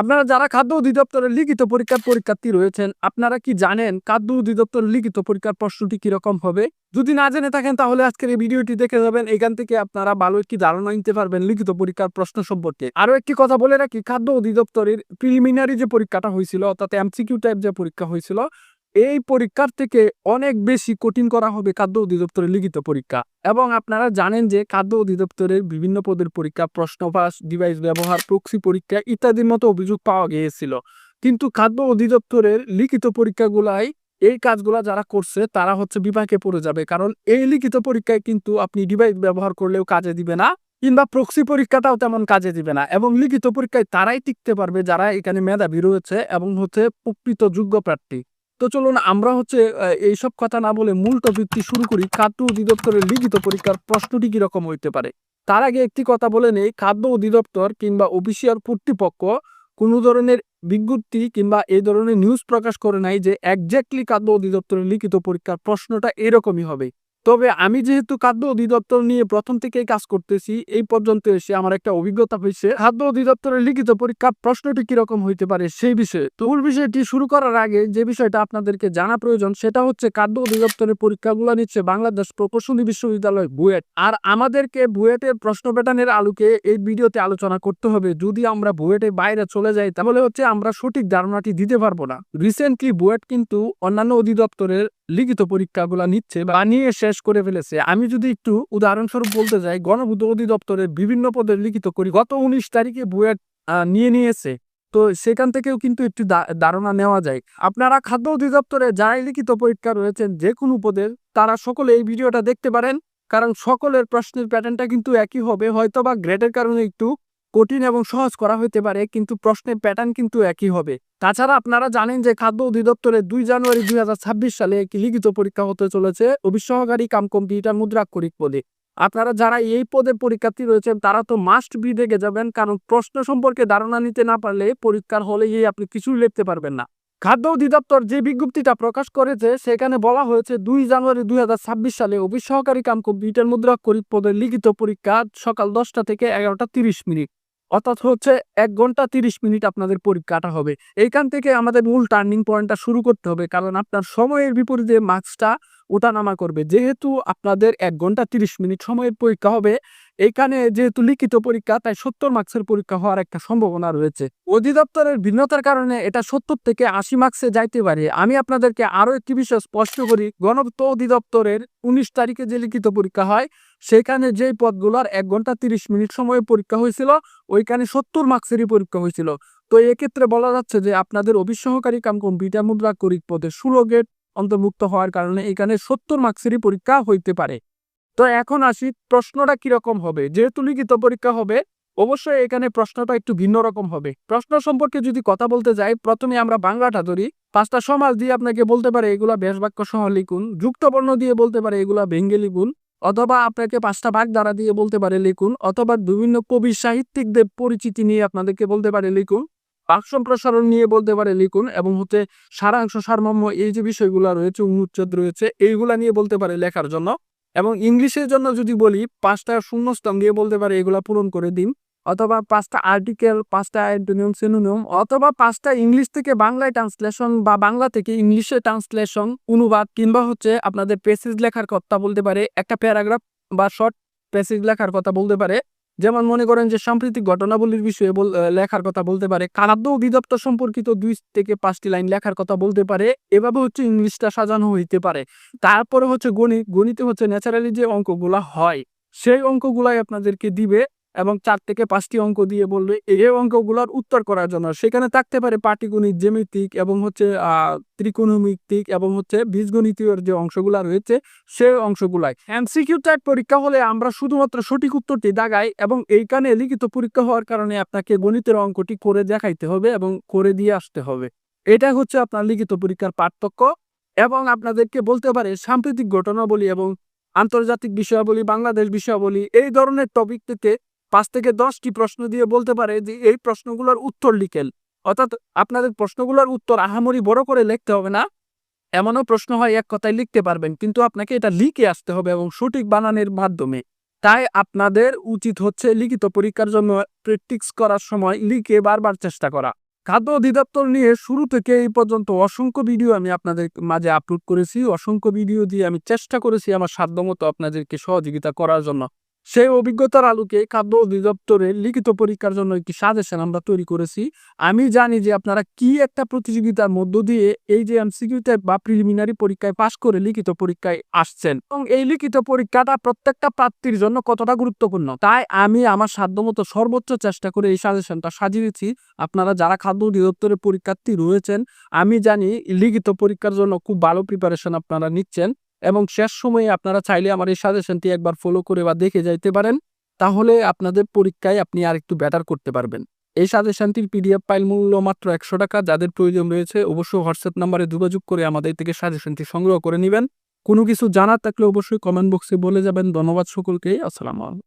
আপনারা যারা খাদ্য অধিদপ্তরের লিখিত পরীক্ষার পরীক্ষার্থী রয়েছেন, আপনারা কি জানেন খাদ্য অধিদপ্তর লিখিত পরীক্ষার প্রশ্নটি কীরকম হবে? যদি না জেনে থাকেন, তাহলে আজকের এই ভিডিওটি দেখে যাবেন। এখান থেকে আপনারা ভালো একটি ধারণা নিতে পারবেন লিখিত পরীক্ষার প্রশ্ন সম্পর্কে। আরও একটি কথা বলে রাখি, খাদ্য অধিদপ্তরের প্রিলিমিনারি যে পরীক্ষাটা হয়েছিল, অর্থাৎ এমসিকিউ টাইপ যে পরীক্ষা হয়েছিল এই পরীক্ষার থেকে অনেক বেশি কঠিন করা হবে খাদ্য অধিদপ্তরের লিখিত পরীক্ষা। এবং আপনারা জানেন যে খাদ্য অধিদপ্তরের বিভিন্ন পদের পরীক্ষা প্রশ্ন পাস ডিভাইস ব্যবহার প্রক্সি পরীক্ষা ইত্যাদির মতো অভিযোগ পাওয়া গিয়েছিল। কিন্তু খাদ্য অধিদপ্তরের লিখিত পরীক্ষাগুলাই, এই কাজগুলা যারা করছে, তারা হচ্ছে বিপাকে পড়ে যাবে। কারণ এই লিখিত পরীক্ষায় কিন্তু আপনি ডিভাইস ব্যবহার করলেও কাজে দিবে না, কিংবা প্রক্সি পরীক্ষাটাও তেমন কাজে দিবে না। এবং লিখিত পরীক্ষায় তারাই টিকতে পারবে যারা এখানে মেধাবী রয়েছে এবং হচ্ছে প্রকৃত যোগ্য প্রার্থী। তো চলুন আমরা হচ্ছে এইসব কথা না বলে মূল টপিকটি শুরু করি। খাদ্য অধিদপ্তরের লিখিত পরীক্ষার প্রশ্নটি কীরকম হইতে পারে? তার আগে একটি কথা বলে নেই, খাদ্য অধিদপ্তর কিংবা অফিসিয়াল কর্তৃপক্ষ কোনো ধরনের বিজ্ঞপ্তি কিংবা এই ধরনের নিউজ প্রকাশ করে নাই যে একজ্যাক্টলি খাদ্য অধিদপ্তরের লিখিত পরীক্ষার প্রশ্নটা এরকমই হবে। তবে আমি যেহেতু খাদ্য অধিদপ্তর নিয়ে প্রথম থেকেই কাজ করতেছি, এই পর্যন্ত এসে আমার একটা অভিজ্ঞতা হয়েছে। খাদ্য অধিদপ্তরের লিখিত পরীক্ষার প্রশ্নটি কীরকম হইতে পারে সেই বিষয়ে। তো বিষয়টি শুরু করার আগে যে বিষয়টা আপনাদেরকে জানা প্রয়োজন, সেটা হচ্ছে খাদ্য অধিদপ্তরের পরীক্ষাগুলো নিচ্ছে বাংলাদেশ প্রকৌশলী বিশ্ববিদ্যালয় বুয়েট। আর আমাদেরকে বুয়েটের প্রশ্ন প্যাটার্নের আলোকে এই ভিডিওতে আলোচনা করতে হবে। যদি আমরা বুয়েটের বাইরে চলে যাই, তাহলে হচ্ছে আমরা সঠিক ধারণাটি দিতে পারব না। রিসেন্টলি বুয়েট কিন্তু অন্যান্য অধিদপ্তরের লিখিত পরীক্ষাগুলো নিচ্ছে বা নিয়ে শেষ করে ফেলেছে। আমি যদি একটু উদাহরণস্বরূপ বলতে যাই গণভূত অধিদপ্তরের বিভিন্ন পদের লিখিত করি, গত উনিশ তারিখে বুয়েট নিয়ে নিয়েছে। তো সেখান থেকেও কিন্তু একটু ধারণা নেওয়া যায়। আপনারা খাদ্য অধিদপ্তরে যারাই লিখিত পরীক্ষা রয়েছেন, যে কোনো পদের তারা সকলে এই ভিডিওটা দেখতে পারেন। কারণ সকলের প্রশ্নের প্যাটার্নটা কিন্তু একই হবে। হয়তো বা গ্রেডের কারণে একটু কঠিন এবং সহজ করা হতে পারে, কিন্তু প্রশ্নের প্যাটার্ন কিন্তু একই হবে। তাছাড়া আপনারা জানেন যে খাদ্য অধিদপ্তরের দুই জানুয়ারি দুই হাজার ছাব্বিশ সালে একটি লিখিত পরীক্ষা হতে চলেছে অভিসহকারী কাম কম্পিউটার মুদ্রাক্ষরিক পদে। আপনারা যারা এই পদে পরীক্ষার্থী রয়েছেন, তারা তো মাস্ট বি দেখে যাবেন, কারণ প্রশ্ন সম্পর্কে ধারণা নিতে না পারলে পরীক্ষার হলে গিয়ে আপনি কিছুই লিখতে পারবেন না। খাদ্য অধিদপ্তর যে বিজ্ঞপ্তিটা প্রকাশ করেছে, সেখানে বলা হয়েছে, দুই জানুয়ারি দুই সালে অফিস সহকারী কাম কম্পিউটার মুদ্রাক্ষরিক পদের লিখিত পরীক্ষা সকাল দশটা থেকে এগারোটা তিরিশ মিনিট। অর্থাৎ হচ্ছে এক ঘণ্টা তিরিশ মিনিট আপনাদের পরীক্ষাটা হবে। এইখান থেকে আমাদের মূল টার্নিং পয়েন্টটা শুরু করতে হবে, কারণ আপনার সময়ের বিপরীতে মার্কসটা ওঠানামা করবে। যেহেতু আপনাদের এক ঘণ্টা তিরিশ মিনিট সময়ের পরীক্ষা হবে এইখানে যেহেতু লিখিত পরীক্ষা, তাই সত্তর মার্কসের পরীক্ষা হওয়ার একটা সম্ভাবনা রয়েছে। অধিদপ্তরের ভিন্নতার কারণে এটা সত্তর থেকে আশি মার্কসে যাইতে পারে। আমি আপনাদেরকে আরও একটি বিষয় স্পষ্ট করি। গণপূর্ত অধিদপ্তরের উনিশ তারিখে যে লিখিত পরীক্ষা হয়, সেখানে যেই পদগুলোর এক ঘণ্টা তিরিশ মিনিট সময়ে পরীক্ষা হয়েছিল, ওইখানে সত্তর মার্কসেরই পরীক্ষা হয়েছিল। তো এক্ষেত্রে বলা যাচ্ছে যে আপনাদের অভিসহকারী কাম কম্পিউটার মুদ্রা করিক পদে ষোলো গেট অন্তর্ভুক্ত হওয়ার কারণে এখানে সত্তর মার্কসেরই পরীক্ষা হইতে পারে। তো এখন আসি প্রশ্নটা কীরকম হবে? যেহেতু লিখিত পরীক্ষা হবে, অবশ্যই এখানে প্রশ্নটা একটু ভিন্ন রকম হবে। প্রশ্ন সম্পর্কে যদি কথা বলতে যাই, প্রথমে আমরা বাংলাটা ধরি। পাঁচটা সমাজ দিয়ে আপনাকে বলতে পারে, এগুলা বেশ বাক্য সহ লিখুন। যুক্তবর্ণ দিয়ে বলতে পারে, এগুলা ভেঙ্গে লিখুন। অথবা আপনাকে পাঁচটা ভাগ দ্বারা দিয়ে বলতে পারে, লিখুন। অথবা বিভিন্ন কবি সাহিত্যিকদের পরিচিতি নিয়ে আপনাদেরকে বলতে পারে, লিখুন। বাক সম্প্রসারণ নিয়ে বলতে পারে, লিখুন। এবং হচ্ছে সারাংশ সারমর্ম, এই যে বিষয়গুলো রয়েছে, অনুচ্ছেদ রয়েছে, এইগুলা নিয়ে বলতে পারে লেখার জন্য। এবং ইংলিশের জন্য যদি বলি, পাঁচটা শূন্যস্তম দিয়ে বলতে পারে এগুলা পূরণ করে দিন। অথবা পাঁচটা আর্টিকেল, পাঁচটা অ্যান্টোনিয়াম সিনোনিয়াম অথবা পাঁচটা ইংলিশ থেকে বাংলায় ট্রান্সলেশন বা বাংলা থেকে ইংলিশে ট্রান্সলেশন, অনুবাদ কিংবা হচ্ছে আপনাদের প্যাসেজ লেখার কথা বলতে পারে, একটা প্যারাগ্রাফ বা শর্ট প্যাসেজ লেখার কথা বলতে পারে। যেমন মনে করেন যে সাম্প্রতিক ঘটনাবলীর বিষয়ে লেখার কথা বলতে পারে কারাদ্য অধিদপ্তর সম্পর্কিত দুই থেকে পাঁচটি লাইন লেখার কথা বলতে পারে, এভাবে হচ্ছে ইংলিশটা সাজানো হইতে পারে। তারপরে হচ্ছে গণিত, গণিতে হচ্ছে ন্যাচারালি যে অঙ্কগুলা হয়, সেই অঙ্কগুলাই আপনাদেরকে দিবে। এবং চার থেকে পাঁচটি অঙ্ক দিয়ে বলবে এই অঙ্কগুলোর উত্তর করার জন্য। সেখানে থাকতে পারে পাটিগণিত, জ্যামিতিক এবং হচ্ছে ত্রিকোণমিতিক এবং হচ্ছে বীজগণিতীয় যে অংশগুলা রয়েছে সেই অংশগুলাই। এমসিকিউ টাইপ পরীক্ষা হলে আমরা শুধুমাত্র সঠিক উত্তরটি দাগাই এবং এইখানে লিখিত পরীক্ষা হওয়ার কারণে আপনাকে গণিতের অঙ্কটি করে দেখাইতে হবে এবং করে দিয়ে আসতে হবে। এটা হচ্ছে আপনার লিখিত পরীক্ষার পার্থক্য এবং আপনাদেরকে বলতে পারে সাম্প্রতিক ঘটনাবলী এবং আন্তর্জাতিক বিষয়াবলী, বাংলাদেশ বিষয়াবলী, এই ধরনের টপিক থেকে পাঁচ থেকে দশটি প্রশ্ন দিয়ে বলতে পারে যে এই প্রশ্নগুলোর উত্তর লিখেন অর্থাৎ আপনাদের প্রশ্নগুলোর উত্তর আহামরি বড় করে লিখতে হবে না। এমনও প্রশ্ন হয়, এক কথায় লিখতে পারবেন, কিন্তু আপনাকে এটা লিখে আসতে হবে এবং সঠিক বানানের মাধ্যমে। তাই আপনাদের উচিত হচ্ছে লিখিত পরীক্ষার জন্য প্র্যাকটিস করার সময় লিখে বারবার চেষ্টা করা। খাদ্য অধিদপ্তর নিয়ে শুরু থেকে এই পর্যন্ত অসংখ্য ভিডিও আমি আপনাদের মাঝে আপলোড করেছি। অসংখ্য ভিডিও দিয়ে আমি চেষ্টা করেছি আমার সাধ্যমতো আপনাদেরকে সহযোগিতা করার জন্য। সেই অভিজ্ঞতার আলোকে খাদ্য অধিদপ্তরের লিখিত পরীক্ষার জন্য একটি সাজেশন আমরা তৈরি করেছি। আমি জানি যে আপনারা কি একটা প্রতিযোগিতার মধ্য দিয়ে এই যে এমসিকিউ টাইপ বা প্রিলিমিনারি পরীক্ষায় পাশ করে লিখিত পরীক্ষায় আসছেন। এবং এই লিখিত পরীক্ষাটা প্রত্যেকটা প্রার্থীর জন্য কতটা গুরুত্বপূর্ণ? তাই আমি আমার সাধ্যমতো সর্বোচ্চ চেষ্টা করে এই সাজেশনটা সাজিয়েছি আপনারা যারা খাদ্য অধিদপ্তরের পরীক্ষার্থী রয়েছেন, আমি জানি লিখিত পরীক্ষার জন্য খুব ভালো প্রিপারেশন আপনারা নিচ্ছেন। এবং শেষ সময়ে আপনারা চাইলে আমার এই সাজেশনটি একবার ফলো করে বা দেখে যাইতে পারেন। তাহলে আপনাদের পরীক্ষায় আপনি আর একটু বেটার করতে পারবেন। এই সাজেশনটির পিডিএফ ফাইল মূল্য মাত্র একশো টাকা। যাদের প্রয়োজন রয়েছে অবশ্যই হোয়াটসঅ্যাপ নাম্বারে যোগাযোগ করে আমাদের থেকে সাজেশনটি সংগ্রহ করে নেবেন। কোনো কিছু জানার থাকলে অবশ্যই কমেন্ট বক্সে বলে যাবেন। ধন্যবাদ সকলকে। আসসালামু আলাইকুম।